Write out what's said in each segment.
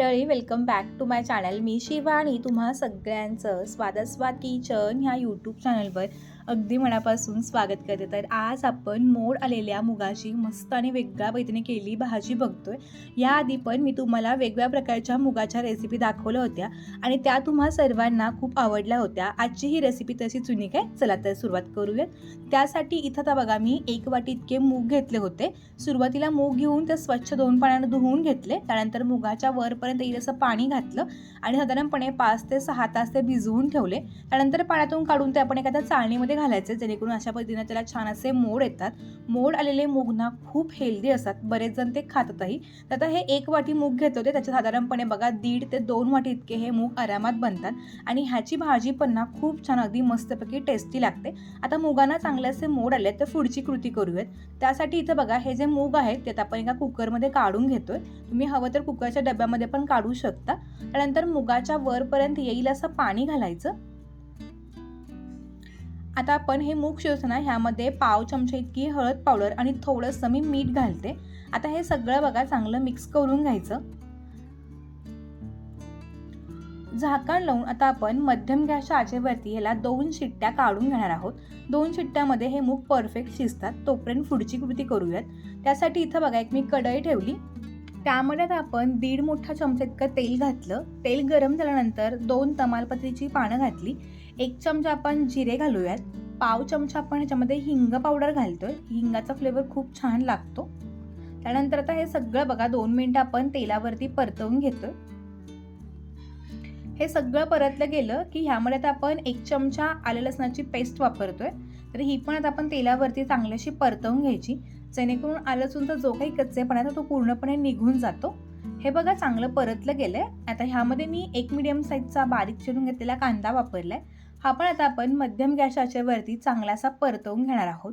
मंडळी welcome back to my channel मी शिवानी. तुम्हा सगळ्यांचं स्वादस्वाद किचन ह्या यूट्यूब चॅनलवर अगदी मनापासून स्वागत करते. तर आज आपण मोड आलेल्या मुगाची मस्त आणि वेगळ्या पद्धतीने केली भाजी बघतोय. याआधी पण मी तुम्हाला वेगवेगळ्या प्रकारच्या मुगाच्या रेसिपी दाखवल्या होत्या आणि त्या तुम्हा सर्वांना खूप आवडल्या होत्या. आजची ही रेसिपी तशी चुनी काय? चला तर सुरुवात करूयात. त्यासाठी इथं आता बघा मी एक वाटी इतके मूग घेतले होते. सुरुवातीला मूग घेऊन ते स्वच्छ दोन पाण्यानं धुवून घेतले. त्यानंतर मुगाच्या वरपर्यंत येईल असं पाणी घातलं आणि साधारणपणे पाच ते सहा तास ते भिजवून ठेवले. त्यानंतर पाण्यातून काढून ते आपण एखाद्या चाळणीमध्ये घालायचे जेणेकरून अशा पद्धतीने त्याला छान असे मोड येतात. मोड आलेले मूग ना खूप हेल्दी असतात. बरेच जण ते खातातही. तर आता हे एक वाटी मूग घेत होते त्याच्या साधारणपणे बघा दीड ते दोन वाटी इतके हे मूग आरामात बनतात. आणि ह्याची भाजी पण ना खूप छान अगदी मस्तपैकी टेस्टी लागते. आता मुगांना चांगले असे मोड आले तर पुढची कृती करूयात. त्यासाठी इथं बघा हे जे मूग आहेत ते आपण एका कुकरमध्ये काढून घेतोय. तुम्ही हवं तर कुकरच्या डब्यामध्ये पण काढू शकता. त्यानंतर मुगाच्या वरपर्यंत येईल असं पाणी घालायचं. आता आपण हे मूग शिजवताना ह्यामध्ये पाव चमचे इतकी हळद पावडर आणि थोडंसं मी मीठ घालते. आता हे सगळं बघा चांगलं मिक्स करून घ्यायचं. झाकण लावून आता आपण मध्यम गॅसच्या आचेवरती ह्याला दोन शिट्ट्या काढून घेणार आहोत. दोन शिट्ट्यामध्ये हे मूग परफेक्ट शिजतात. तोपर्यंत पुढची कृती करूयात. त्यासाठी इथं बघा एक मी कढई ठेवली. त्यामध्ये आता आपण दीड मोठा चमचा इतकं तेल घातलं. तेल गरम झाल्यानंतर दोन तमालपत्रीची पानं घातली. एक चमचा आपण जिरे घालूयात. पाव चमचा आपण ह्याच्यामध्ये हिंग पावडर घालतोय. हिंगाचा फ्लेवर खूप छान लागतो. त्यानंतर आता हे सगळं बघा दोन मिनिटं आपण तेलावरती परतवून घेतोय. हे सगळं परतलं गेलं की ह्यामध्ये आता आपण एक चमचा आले लसणाची पेस्ट वापरतोय. तर ही पण आता आपण तेलावरती चांगल्याशी परतवून घ्यायची. जेणेकरून आलं लसूणचा जो काही कच्चेपणा आहे तो पूर्णपणे निघून जातो. हे बघा चांगलं परतलं गेलंय. आता ह्यामध्ये मी एक मिडियम साईजचा बारीक चिरून घेतलेला कांदा वापरलाय. हा पण आता आपण मध्यम गॅसच्या वरती चांगलासा परतवून घेणार आहोत.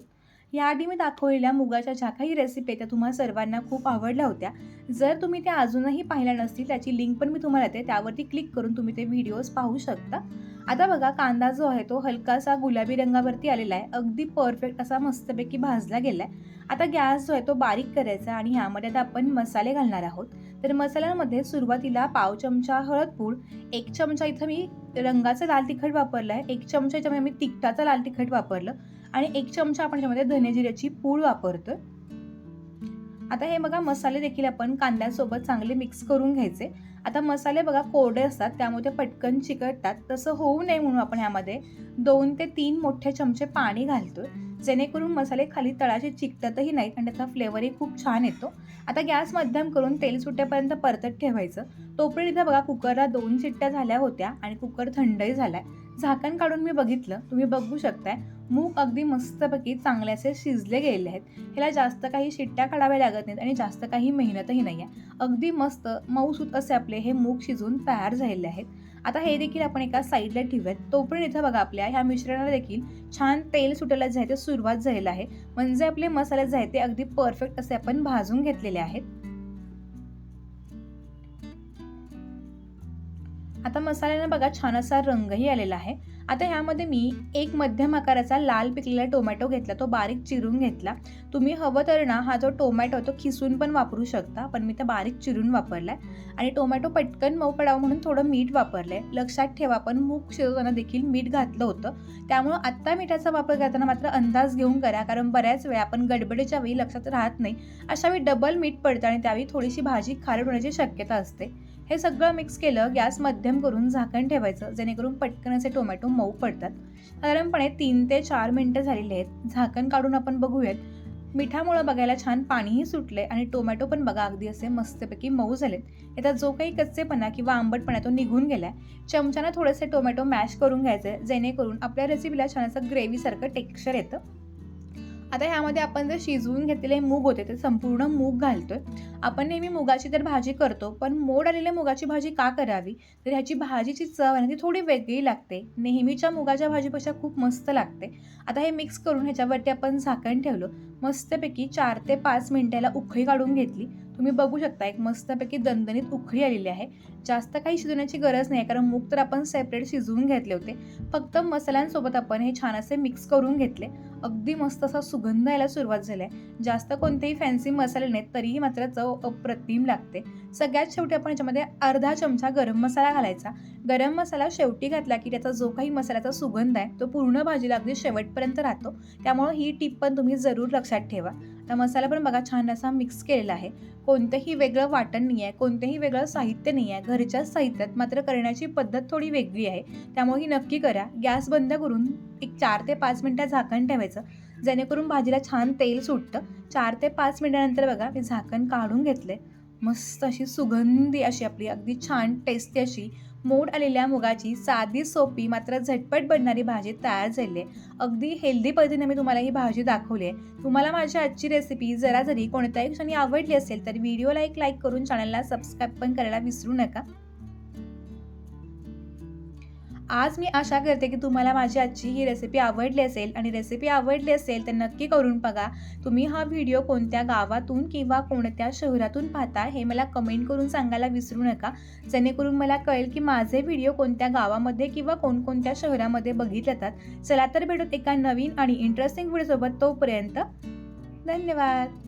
याआधी मी दाखवलेल्या मुगाच्या ज्या काही रेसिपी त्या तुम्हाला सर्वांना खूप आवडल्या होत्या. जर तुम्ही त्या अजूनही पाहिल्या नसतील त्याची लिंक पण मी तुम्हाला देते. त्यावरती क्लिक करून तुम्ही ते व्हिडिओज पाहू शकता. आता बघा कांदा जो आहे तो हलकासा गुलाबी रंगावरती आलेला आहे. अगदी परफेक्ट असा मस्तपैकी भाजला गेला आहे आता गॅस जो आहे तो बारीक करायचा आणि ह्यामध्ये आता आपण मसाले घालणार आहोत. तर मसाल्यांमध्ये सुरुवातीला पाव चमचा हळदपूड एक चमचा इथं मी रंगाचं लाल तिखट वापरलं आहे. एक चमचा याच्यामध्ये मी तिखटाचं लाल तिखट वापरलं. आणि एक चमचा आपण याच्यामध्ये धनेजिऱ्याची पूळ पूड वापरतोय. आता हे बघा मसाले देखील आपण कांद्यासोबत चांगले मिक्स करून घ्यायचे. आता मसाले बघा कोरडे असतात त्यामुळे ते पटकन चिकटतात. तसं होऊ नये म्हणून आपण ह्यामध्ये दोन ते तीन मोठे चमचे पाणी घालतोय. जेणेकरून मसाले खाली तळाचे चिकटतही नाहीत आणि त्याचा फ्लेवरही खूप छान येतो. आता गॅस मध्यम करून तेल सुटेपर्यंत परतत ठेवायचं. तोपर्यंत इथं बघा कुकरला दोन शिट्ट्या झाल्या होत्या आणि कुकर थंडही झालाय. झाकण काढून मी बघितलं तुम्ही बघू शकताय. मूग अगदी मस्तपैकी चांगले असे शिजले गेलेले आहेत. ह्याला जास्त काही शिट्ट्या काढाव्या लागत नाहीत आणि जास्त काही मेहनतही नाही आहे अगदी मस्त मऊसूत असे आपले हे मूग शिजून तयार झालेले आहेत. आता हे देखील आपण एका साईडला ठेवूयात. तोपर्यंत इथं बघा आपल्या ह्या मिश्रणाला देखील छान तेल सुटायला जे आहे ते सुरुवात झालेलं आहे. म्हणजे आपले मसाले जे आहेत ते अगदी परफेक्ट असे आपण भाजून घेतलेले आहेत. आता मसाल्यानं बघा छान असा रंगही आलेला आहे. आता ह्यामध्ये मी एक मध्यम आकाराचा लाल पिकलेला टोमॅटो घेतला तो बारीक चिरून घेतला. तुम्ही हवं तर ना हा जो टोमॅटो तो खिसून पण वापरू शकता पण मी तर बारीक चिरून वापरलाय. आणि टोमॅटो पटकन मऊ पडावं म्हणून थोडं मीठ वापरलं आहे लक्षात ठेवा पण मूग शिजवताना देखील मीठ घातलं होतं. त्यामुळं आत्ता मिठाचा वापर करताना मात्र अंदाज घेऊन करा कारण बऱ्याच वेळा आपण गडबडीच्या वेळी लक्षात राहत नाही. अशा वेळी डबल मीठ पडतं आणि त्यावेळी थोडीशी भाजी खारट होण्याची शक्यता असते. हे सगळं मिक्स केलं गॅस मध्यम करून झाकण ठेवायचं जेणेकरून पटकन असे टोमॅटो मऊ पडतात. साधारणपणे तीन ते चार मिनटं झालेली आहेत. झाकण काढून आपण बघूयात. मिठामुळं बघायला छान पाणीही सुटले आणि टोमॅटो पण बघा अगदी असे मस्तपैकी मऊ झालेत. याचा जो काही कच्चेपणा किंवा आंबटपणा तो निघून गेलाय चमच्यानं थोडेसे टोमॅटो मॅश करून घ्यायचे जेणेकरून आपल्या रेसिपीला छान असं ग्रेव्हीसारखं टेक्स्चर येतं. आता ह्यामध्ये आपण जे शिजवून घेतलेले मूग होते ते संपूर्ण मूग घालतोय. आपण नेहमी मुगाची तर भाजी करतो पण मोड आलेल्या मुगाची भाजी का करावी? तर ह्याची भाजीची चव आहे ना ती थोडी वेगळी लागते. नेहमीच्या मुगाच्या भाजीपेक्षा खूप मस्त लागते. आता हे मिक्स करून ह्याच्यावरती आपण झाकण ठेवलं. मस्तपैकी चार ते पाच मिनिटाला उखळी काढून घेतली. तुम्ही बघू शकता एक मस्तपैकी दणदणीत उखळी आलेली आहे. जास्त काही शिजवण्याची गरज नाही कारण मूग तर आपण सेपरेट शिजवून घेतले होते. फक्त मसाल्यांसोबत आपण हे छान असे मिक्स करून घेतले. अगदी मस्त असा सुगंध यायला सुरुवात झाली आहे. जास्त कोणतेही फॅन्सी मसाले नाहीत तरीही मात्र चव अप्रतिम लागते. सगळ्यात शेवटी आपण याच्यामध्ये अर्धा चमचा गरम मसाला घालायचा. गरम मसाला शेवटी घातला की त्याचा जो काही मसाल्याचा सुगंध आहे तो पूर्ण भाजीला अगदी शेवटपर्यंत राहतो. त्यामुळं ही टीप पण तुम्ही जरूर लक्षात ठेवा. तर मसाला पण बघा छान असा मिक्स केलेला आहे. कोणतंही वेगळं वाटण नाही आहे कोणतंही वेगळं साहित्य नाही आहे. घरच्याच साहित्यात मात्र करण्याची पद्धत थोडी वेगळी आहे. त्यामुळे ही नक्की करा. गॅस बंद करून एक चार ते पाच मिनटं झाकण ठेवायचं. जेणेकरून भाजीला छान तेल सुटतं. चार ते पाच मिनटानंतर बघा मी झाकण काढून घेतले मस्त अशी सुगंधी अशी आपली अगदी छान टेस्टी अशी मोड आलेल्या मुगाची साधी सोपी मात्र झटपट बनणारी भाजी तयार झाली आहे. अगदी हेल्दी पद्धतीने मी तुम्हाला ही भाजी दाखवली आहे. तुम्हाला माझी आजची रेसिपी जरा जरी कोणत्याही क्षणी आवडली असेल तर व्हिडिओला एक लाईक करून चॅनलला सबस्क्राईब पण करायला विसरू नका. आज मी आशा करते की तुम्हाला माझी आजची ही रेसिपी आवडली असेल आणि रेसिपी आवडली असेल तर नक्की करून बघा. तुम्ही हा व्हिडिओ कोणत्या गावातून किंवा कोणत्या शहरातून पाहता हे मला कमेंट करून सांगायला विसरू नका. जेणेकरून मला कळेल की माझे व्हिडिओ कोणत्या गावामध्ये किंवा कोणकोणत्या शहरामध्ये बघितले जातात. चला तर भेटूत एका नवीन आणि इंटरेस्टिंग व्हिडिओसोबत तोपर्यंत धन्यवाद.